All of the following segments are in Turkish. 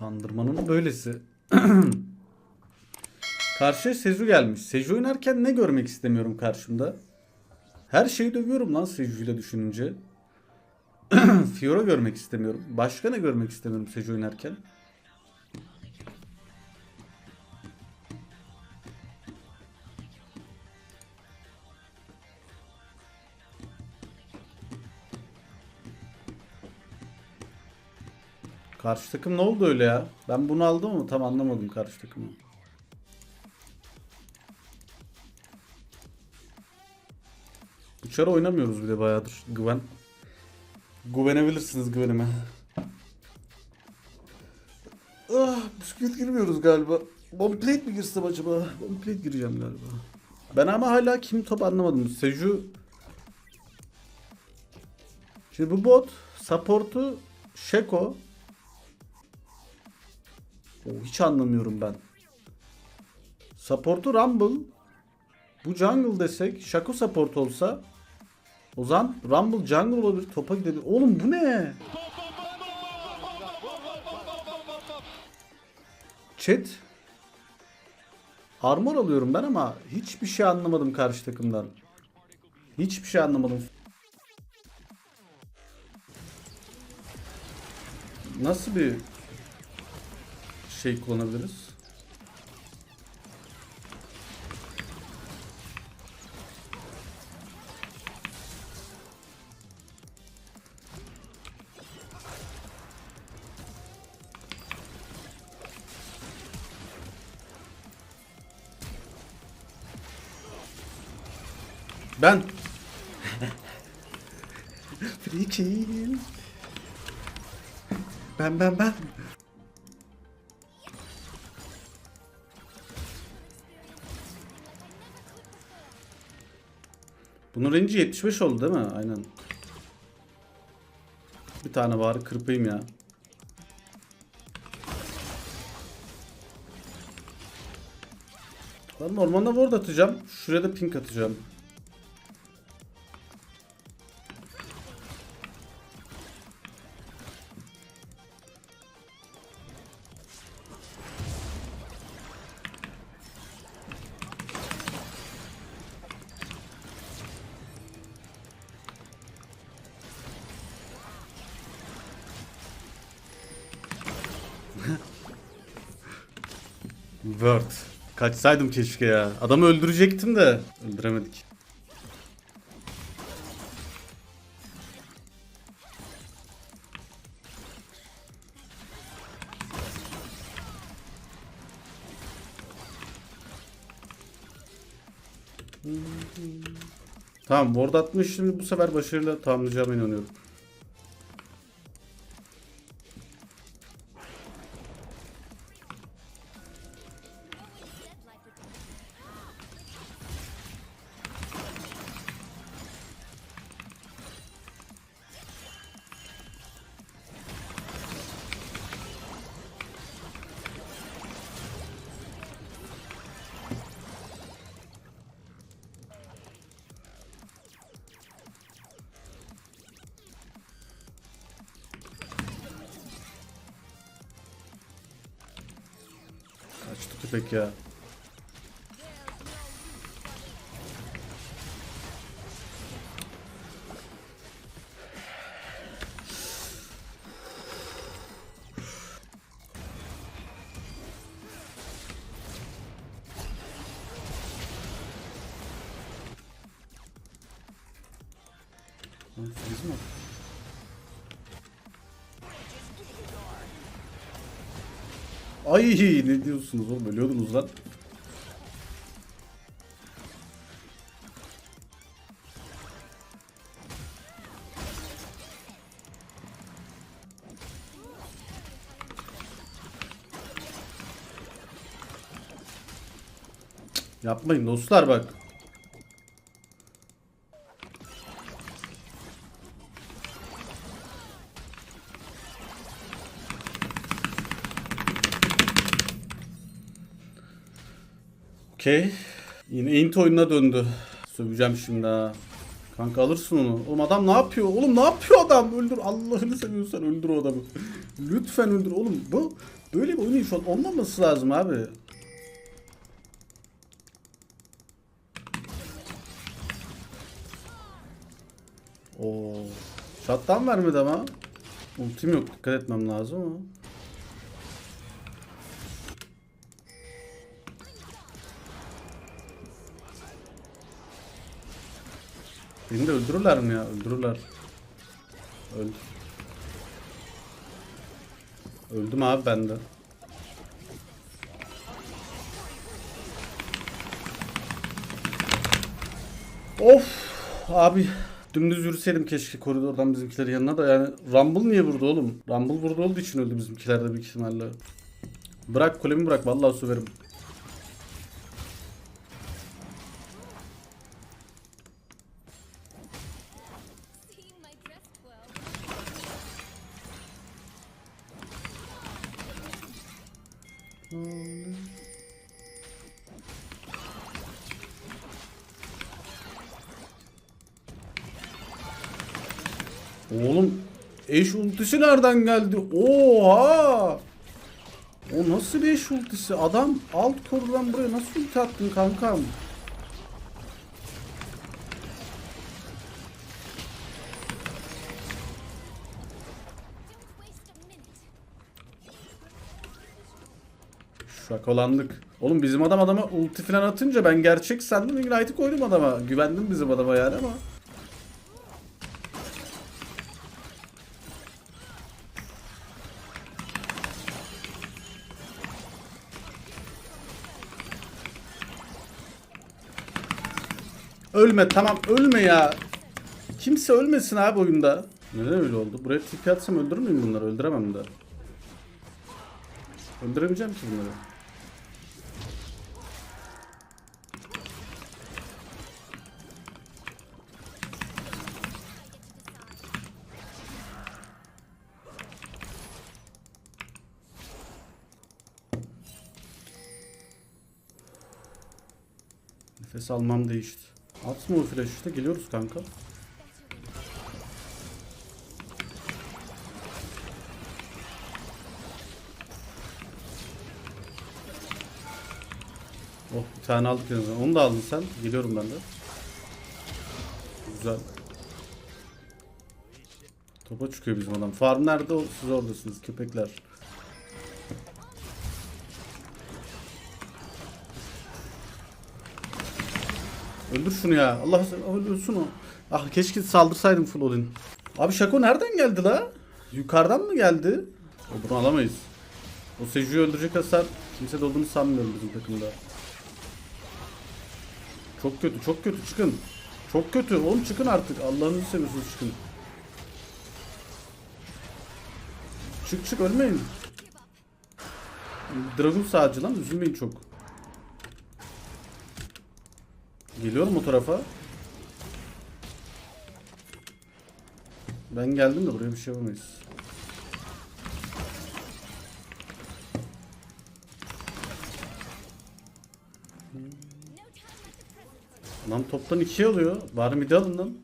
Kandırmanın böylesi. Karşıya Seju gelmiş. Seju oynarken ne görmek istemiyorum karşımda? Her şeyi dövüyorum lan Seju ile düşününce. Fiora görmek istemiyorum. Başka ne görmek istemiyorum Seju oynarken? Karşı takım ne oldu öyle ya? Ben bunu aldım ama tam anlamadım karşı takımı. Uçarı oynamıyoruz bir de bayağıdır. Güven. Güvenebilirsiniz güvenime. Ah, bisküvit girmiyoruz galiba. Bombplate mi girsem acaba? Bombplate gireceğim galiba. Ben ama hala kim top anlamadım. Seju... Şimdi bu bot support'u Sheko. O hiç anlamıyorum ben. Support'u Rumble. Bu jungle desek, Shaco support olsa o zaman Rumble jungle olabilir, topa gidebilir. Oğlum bu ne? Chat. Armor alıyorum ben ama hiçbir şey anlamadım karşı takımdan. Hiçbir şey anlamadım. Nasıl bir şey kullanabiliriz? Ben. Free kill. Ben ben ben. Bunun range'i 75 oldu değil mi? Aynen. Bir tane var kırpayım ya. Ben normalde ward atacağım. Şuraya da pink atacağım. Word. Kaçsaydım keşke ya. Adamı öldürecektim de öldüremedik. Tamam ward atmış şimdi bu sefer başarıyla tamamlayacağıma inanıyorum. Köpek ya. Freeze mi? Ay ne diyorsunuz oğlum ölüyordunuz lan. Yapmayın dostlar bak. Okey. Yine int oyununa döndü. Söveceğim şimdi ha. Kanka alırsın onu. Oğlum adam ne yapıyor? Oğlum ne yapıyor adam? Öldür. Allah'ını seviyorsan öldür o adamı. Lütfen öldür. Oğlum bu Böyle bir oyun şu an olmaması lazım abi. Oo. Shutdown vermedi ama. Ultim yok. Dikkat etmem lazım ama. Beni de öldürürler mi ya? Öldürürler. Öldü. Öldüm abi ben de. Of abi dümdüz yürüseydim keşke koridordan bizimkilerin yanına da yani Rumble niye vurdu oğlum? Rumble vurdu olduğu için öldü bizimkiler de büyük ihtimalle. Bırak kulemi bırak vallahi söverim. Seeing Oğlum eş ultisi nereden geldi? Oha! O nasıl bir eş ultisi? Adam alt korudan buraya nasıl ulti attın kankam? Şakalandık. Oğlum bizim adam adama ulti falan atınca ben gerçek sandım Ignite'i koydum adama. Güvendim bizim adama yani ama. Ölme tamam ölme ya. Kimse ölmesin abi oyunda. Neden öyle oldu? Buraya TP atsam öldürür müyüm bunları? Öldüremem de. Öldüremeyeceğim ki bunları. Nefes almam değişti. Atma o flash işte geliyoruz kanka. Oh bir tane aldık azından. Onu da aldın sen. Geliyorum ben de. Güzel. Topa çıkıyor bizim adam. Farm nerede? Siz oradasınız köpekler. Öldür şunu ya. Allah öldürsün o. Ah keşke saldırsaydım full Odin. Abi Şako nereden geldi la? Yukarıdan mı geldi? O bunu alamayız. O Seju'yu öldürecek hasar kimse de olduğunu sanmıyorum bizim takımda. Çok kötü, çok kötü çıkın. Çok kötü. Oğlum çıkın artık. Allah'ınızı seviyorsunuz çıkın. Çık çık ölmeyin. Dragon sağcı lan üzülmeyin çok. Geliyorum o tarafa. Ben geldim de buraya bir şey yapamayız. Lan toptan ikiye alıyor. Bari midi alın lan.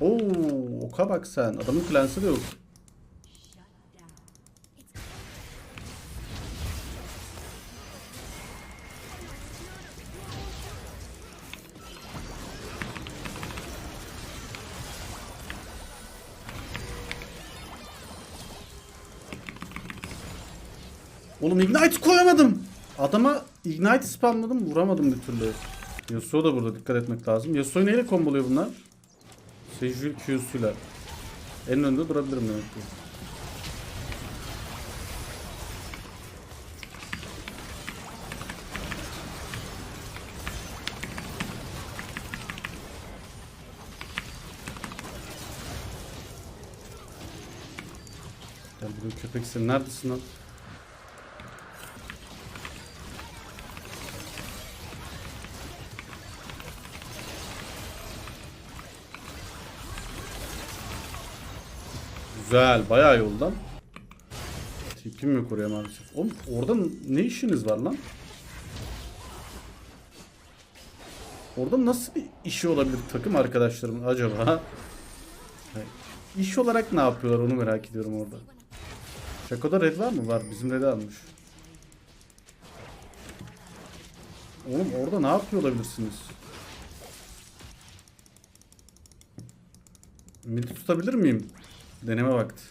Oo, oka bak sen. Adamın flansı da yok. Oğlum ignite koyamadım. Adama ignite spamladım vuramadım bir türlü. Yasuo da burada dikkat etmek lazım. Yasuo'yu neyle komboluyor bunlar? Seju'yu Q'suyla. En önde durabilirim demek ki. Gel buraya köpek sen neredesin lan? Güzel, bayağı yoldan. Tipim yok oraya maalesef. Oğlum orada ne işiniz var lan? Orada nasıl bir işi olabilir takım arkadaşlarımın acaba? İş olarak ne yapıyorlar onu merak ediyorum orada. Şako'da red var mı? Var. Bizim red'i almış. Oğlum orada ne yapıyor olabilirsiniz? Midi tutabilir miyim? Deneme vakti.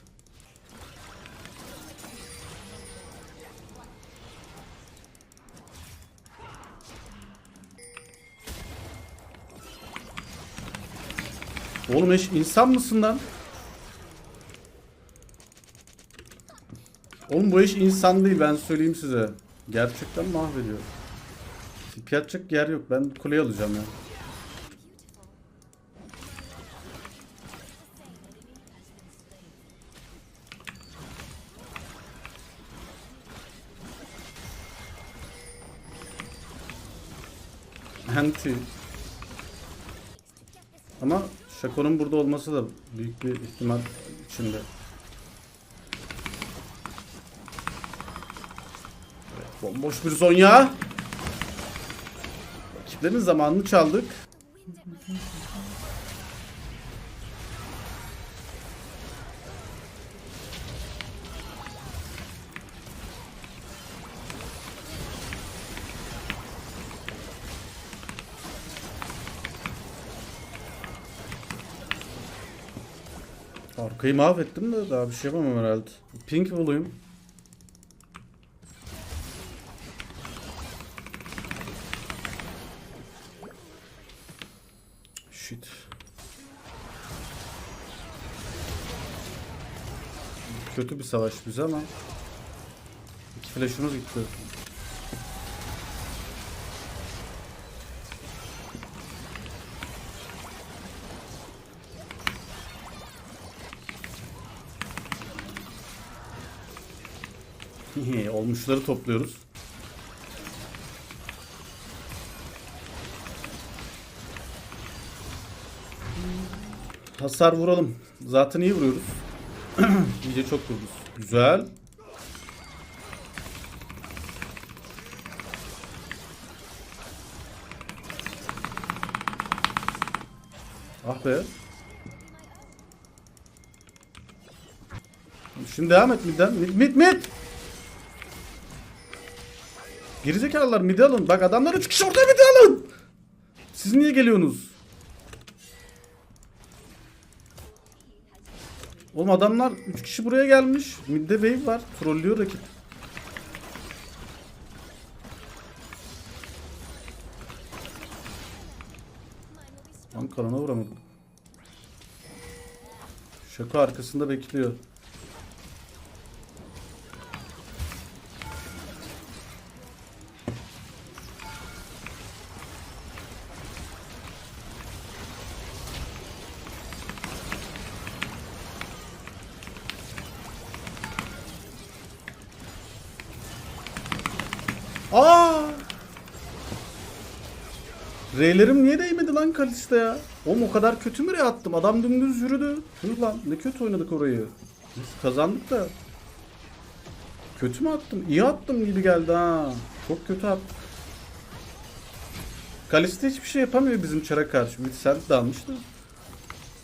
Oğlum eş insan mısın lan? Oğlum bu iş insan değil ben söyleyeyim size. Gerçekten mahvediyor. Tip yatacak yer yok. Ben kuleyi alacağım ya. Anti. Ama Shaco'nun burada olması da büyük bir ihtimal içinde. Evet, bomboş bir zon ya. Rakiplerin zamanını çaldık. Arkayı mahvettim de daha bir şey yapamam herhalde. Pink bulayım. Shit. Kötü bir savaş bize ama iki flash'ımız gitti. Olmuşları topluyoruz. Hasar vuralım. Zaten iyi vuruyoruz. İyice çok vururuz. Güzel. Ah be. Şimdi devam et midden. Mid mid mid. Gerizekalılar midi alın. Bak adamlar 3 kişi orada midi alın. Siz niye geliyorsunuz? Oğlum adamlar 3 kişi buraya gelmiş. Midde wave var. Trollüyor rakip. Lan kanına vuramadım. Şaka arkasında bekliyor. Aa! R'lerim niye değmedi lan Kalista ya? Oğlum o kadar kötü mü R attım? Adam dümdüz yürüdü. Dur lan ne kötü oynadık orayı. Biz kazandık da. Kötü mü attım? İyi attım gibi geldi ha. Çok kötü attım. Kalista hiçbir şey yapamıyor bizim çara karşı. Bir sert dalmıştı.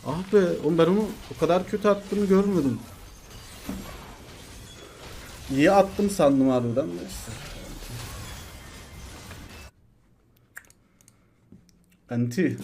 Ah be oğlum ben onu o kadar kötü attığını görmedim. İyi attım sandım harbiden. Neyse. Anti.